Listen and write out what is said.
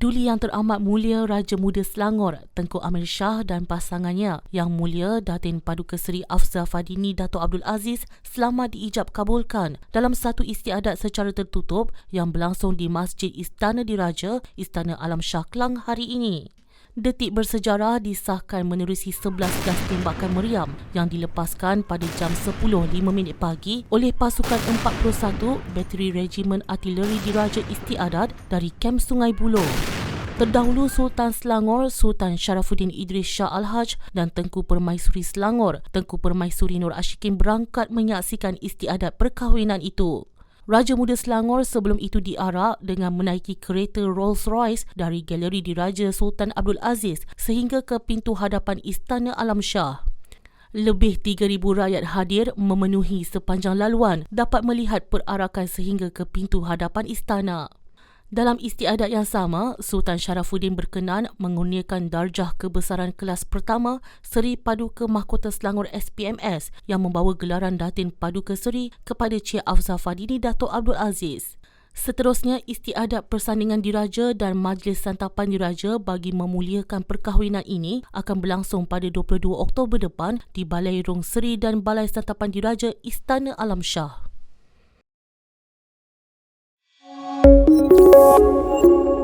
Duli Yang Teramat Mulia Raja Muda Selangor Tengku Amir Shah dan pasangannya Yang Mulia Datin Paduka Seri Afzal Fadini Dato Abdul Aziz selamat diijab kabulkan dalam satu istiadat secara tertutup yang berlangsung di Masjid Istana Diraja, Istana Alam Shah Kelang hari ini. Detik bersejarah disahkan menerusi 11 gas tembakan meriam yang dilepaskan pada jam 10.05 pagi oleh pasukan 41 Bateri Regimen Artileri Diraja Istiadat dari Kem Sungai Buloh. Terdahulu Sultan Selangor, Sultan Sharafuddin Idris Shah Al-Haj dan Tengku Permaisuri Selangor, Tengku Permaisuri Nur Ashikin berangkat menyaksikan istiadat perkahwinan itu. Raja Muda Selangor sebelum itu diarak dengan menaiki kereta Rolls-Royce dari galeri diraja Sultan Abdul Aziz sehingga ke pintu hadapan Istana Alam Shah. Lebih 3,000 rakyat hadir memenuhi sepanjang laluan dapat melihat perarakan sehingga ke pintu hadapan istana. Dalam istiadat yang sama, Sultan Sharafuddin berkenan mengurniakan darjah kebesaran kelas pertama Seri Paduka Mahkota Selangor SPMS yang membawa gelaran Datin Paduka Seri kepada Cik Afzal Fadini Dato' Abdul Aziz. Seterusnya, istiadat persandingan diraja dan majlis santapan diraja bagi memuliakan perkahwinan ini akan berlangsung pada 22 Oktober depan di Balai Rung Seri dan Balai Santapan Diraja Istana Alam Shah. Música